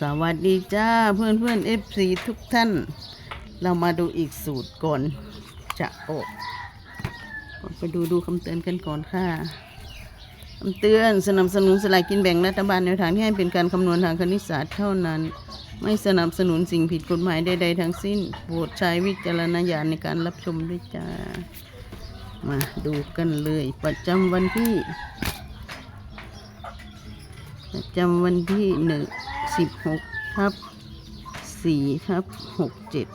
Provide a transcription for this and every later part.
สวัสดีจ้าเพื่อนเพื่อนเอฟซีทุกท่าน เรามาดูอีกสูตรก่อนจะออกก่อนไปดูดูคำเตือนกันก่อนค่ะคำเตือนสนับสนุนสลากกินแบ่งรัฐบาลแนวทางที่ให้เป็นการคำนวณทางคณิตศาสตร์เท่านั้น ไม่สนับสนุนสิ่งผิดกฎหมายใดๆทั้งสิ้นโปรดใช้วิจารณญาณในการรับชมด้วยจ้า มาดูกันเลยประจำวันที่ประจำวันที่หนึ่ง สิบหกทับสี่ทับหกเจ็ด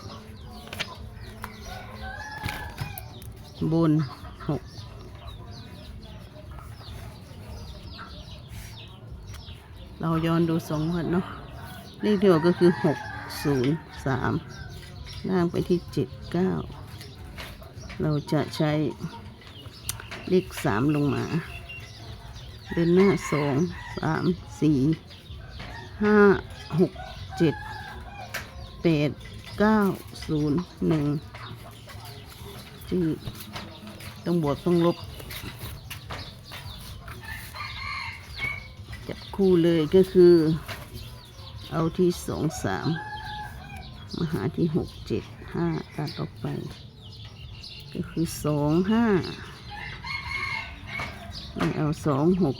บนหกเราย้อนดูสองวันเนาะเลขที่ออกก็คือหกศูนย์สามล่างไปที่เจ็ดเก้าเราจะใช้เลขสามลงมา เดินหน้าสองสามสี่ ห้าหกเจ็ดแปดเก้าศูนย์หนึ่งจืดต้องบวกต้องลบ จับคู่เลยก็คือ เอาที่สองสามมาหาที่หกเจ็ดห้าตัดออกไป ก็คือสองห้าไม่เอาสองหก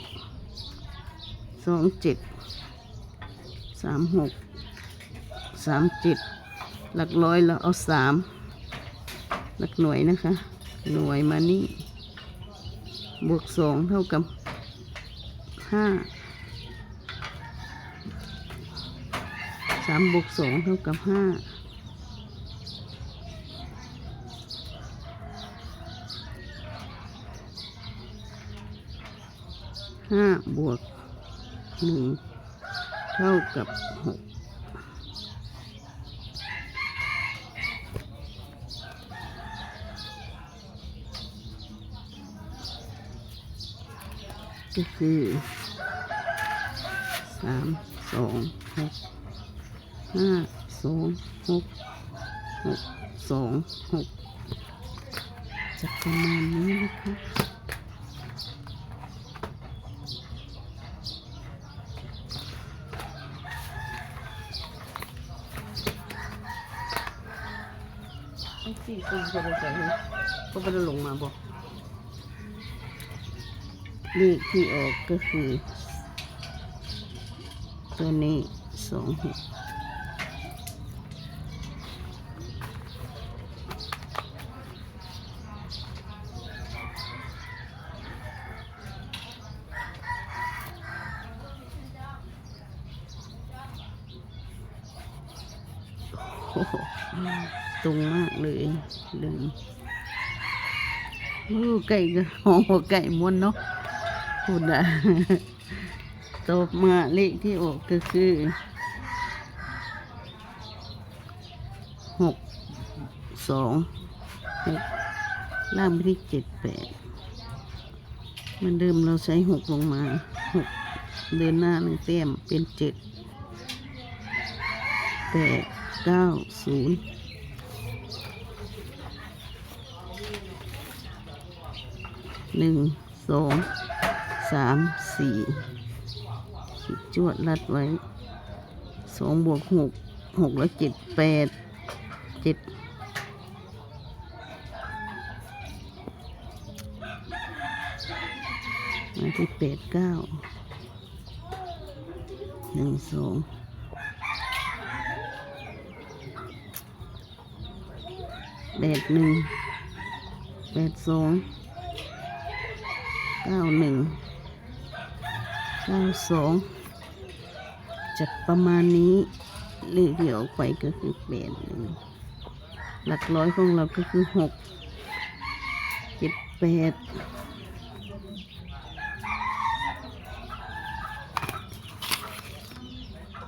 สองเจ็ด สามหกสามเจ็ดหลักร้อยเราเอาสามหลักหน่วยนะคะ หน่วยมานี่บวกสองเท่ากับห้าสามบวกสองเท่ากับห้าห้าบวกหนึ่ง ท่ากับหกก็คือสามสองหกห้าสองหกหกสองหกจะประมาณนี้นะคะ ไอ้สี่คน จะไปใส่ก็ไม่ได้ลงมาบอกเลขที่ออกก็คือ ตัวนี้สองหก ตรงมากเลยเลืมโอ้ไก่ก็หอมกว่าไก่มวนเนาะพูดอะตบมาเลขที่ออกก็คือหกสองหกล่างไปที่เจ็ดแปดมันเดิมเราใช้หกลงมาหกเดินหน้าหนึ่งเต็มเป็นเจ็ดแปด เก้าศูนย์หนึ่งสองสามสี่ขีดจวดรัดไว้สองบวกหกหกแล้วเจ็ดแปดเจ็ดมาที่แปดเก้าหนึ่งสอง แปดหนึ่งแปดสองเก้าหนึ่งเก้าสองจัดประมาณนี้เลขที่ออกไปก็คือแปดหนึ่งหลักร้อยของเราก็คือหกเจ็ดแปด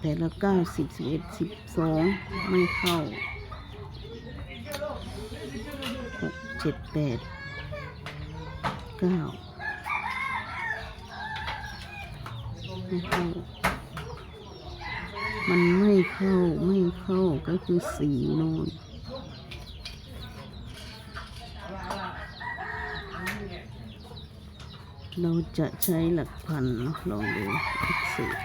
แต่ละเก้าสิบสิบเอ็ดสิบสองไม่เข้าหกเจ็ดแปดเก้าไม่เข้า มันไม่เข้าไม่เข้าก็คือสีโน่นเราจะใช้หลักพันเนาะลองดูอีกสูตร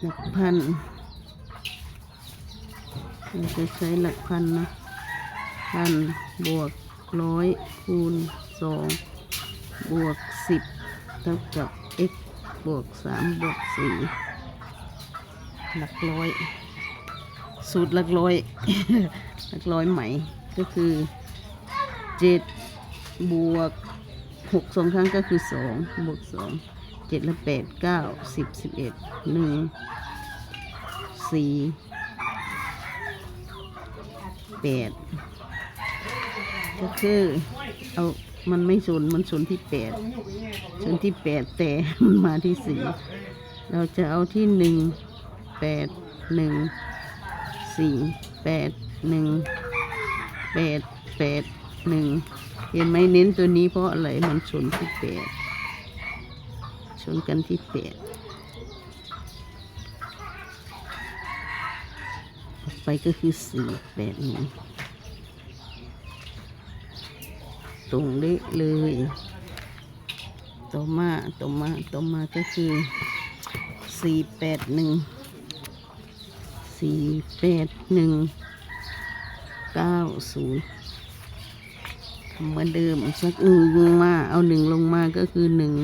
หลักพันเราจะใช้หลักพันนะ พันบวกร้อยคูณสองบวกสิบเท่ากับ x บวกสามบวกสี่หลักร้อย สูตรหลักร้อย หลักร้อยใหม่ก็คือเจ็ดบวกหกสองครั้งก็คือสองบวกสองเจ็ดและแปดเก้าสิบสิบเอ็ดหนึ่งสี่แปด ก็คือเอามันไม่ศูนย์มันศูนย์ที่แปดศูนย์ที่แปดแต่มันมาที่สี่เราจะเอาที่หนึ่งแปดหนึ่งสี่แปดหนึ่งแปดแปดหนึ่งเห็นไหมเน้นตัวนี้เพราะอะไรมันชนที่แปดชนกันที่แปดไปก็คือสี่แปดหนึ่ง ตรงเละเลยต่อมาต่อมาต่อมาก็คือสี่แปดหนึ่งสี่แปดหนึ่งเก้าศูนย์ทำเหมือนเดิมสักหนึ่งลงมาเอาหนึ่งลงมาก็คือหนึ่ง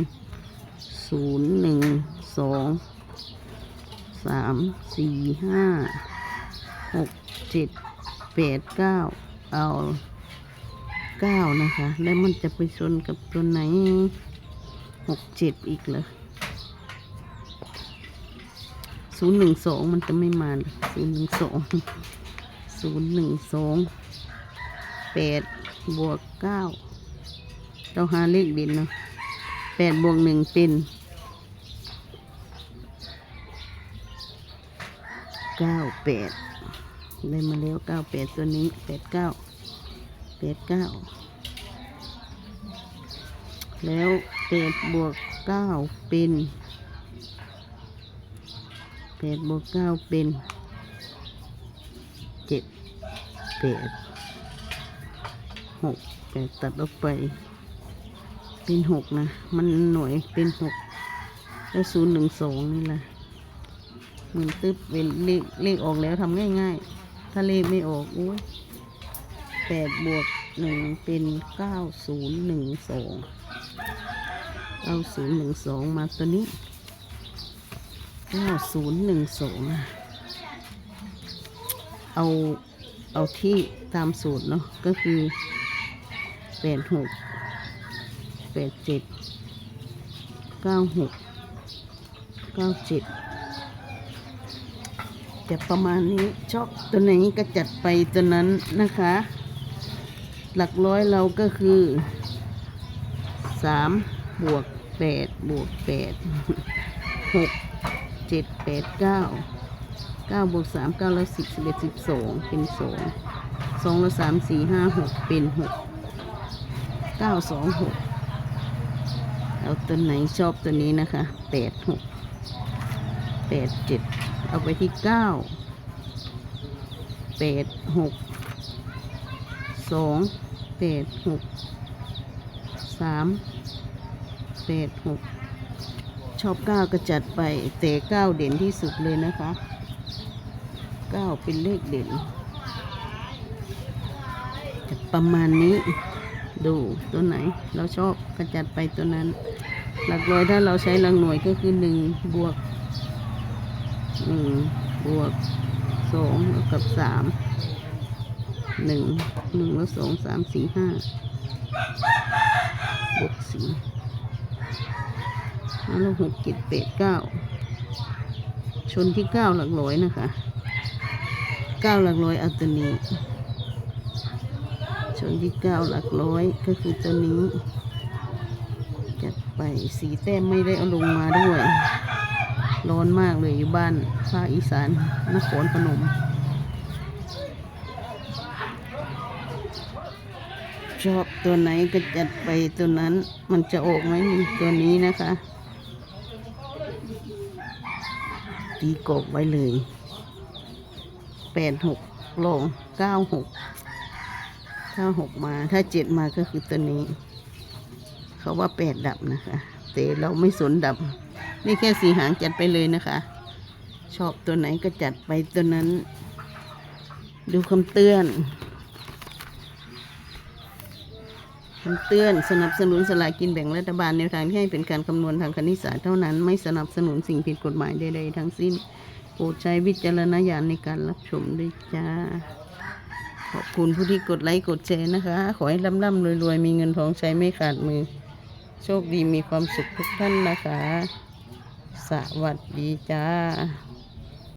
ศูนย์หนึ่งสองสามสี่ห้าหกเจ็ดแปดเก้าเอา เก้านะคะ แล้วมันจะไปชนกับตัวไหนหกเจ็ดอีกเหรอศูนย์หนึ่งสองมันจะไม่มาศูนย์หนึ่งสองศูนย์หนึ่งสองแปดบวกเก้าเราหาเลขเด่นเนาะแปดบวกหนึ่งเป็นเก้าแปดได้มาแล้วเก้าแปดตัวนี้แปดเก้า แปดเก้าแล้วแปดบวกเก้าเป็นแปดบวกเก้าเป็นเจ็ดแปดหกแปดตัดออกไป เป็นหกนะ มันหน่วยเป็นหกแล้วศูนย์หนึ่งสองนี่แหละเหมือนตึ๊บเป็นเลขเลขออกแล้วทำง่ายๆ ถ้าเลขไม่ออกอุ้ย แปดบวกหนึ่งเป็นเก้าศูนย์หนึ่งสองเก้าศูนย์หนึ่งสองมาตัวนี้เก้าศูนย์หนึ่งสองเอาเอาที่ตามสูตรเนาะก็คือแปดหกแปดเจ็ดเก้าหกเก้าเจ็ดจะประมาณนี้ชอบตัวไหนก็จัดไปตัวนั้นนะคะ หลักร้อยเราก็คือสามบวกแปดบวกแปดหกเจ็ดแปดเก้าเก้าบวกสามเก้าแล้วสิบสิบเอ็ดสิบสองเป็นสองสองแล้วสามสี่ห้าหกเป็นหกเก้าสองหกเอาตัวไหนชอบตัวนี้นะคะแปดหกแปดเจ็ดเอาไปที่เก้าแปดหก สองแปดหกสามแปดหกชอบเก้าก็จัดไปแต่เก้าเด่นที่สุดเลยนะคะเก้าเป็นเลขเด่นประมาณนี้ดูตัวไหน เราชอบก็จัดไปตัวนั้น หลักร้อยถ้าเราใช้หลักหน่วยก็คือหนึ่งบวกหนึ่งบวกสองกับสาม หนึ่งหนึ่งแล้วสองสามสี่ห้าบวกสี่ห้าแล้วหกเจ็ดแปดเก้าชนที่เก้าหลักร้อยนะคะเก้าหลักร้อยเอาตัวนี้ชนที่เก้าหลักร้อยก็คือตัวนี้จัดไปสีแต้มไม่ได้เอาลงมาด้วย ร้อนมากเลยอยู่บ้านภาคอีสานนครพนม ชอบตัวไหนก็จัดไปตัวนั้น มันจะออกไหมมีตัวนี้นะคะ ตีกบไว้เลยแปดหกลงเก้าหกเก้าหกมาถ้าเจ็ดมาก็คือตัวนี้ เขาว่าแปดดับนะคะ แต่เราไม่สนดับ นี่แค่สีหางจัดไปเลยนะคะ ชอบตัวไหนก็จัดไปตัวนั้น ดูคำเตือน คำเตือนสนับสนุนสลากกินแบ่งรัฐบาลแนวทางที่ให้เป็นการคำนวณทางคณิตศาสตร์เท่านั้น ไม่สนับสนุนสิ่งผิดกฎหมายใดๆทั้งสิ้น โปรดใช้วิจารณญาณในการรับชมด้วยจ้า ขอบคุณผู้ที่กดไลค์กดแชร์นะคะ ขอให้ร่ำๆรวยๆ มีเงินทองใช้ไม่ขาดมือ โชคดีมีความสุขทุกท่านนะคะ สวัสดีจ้า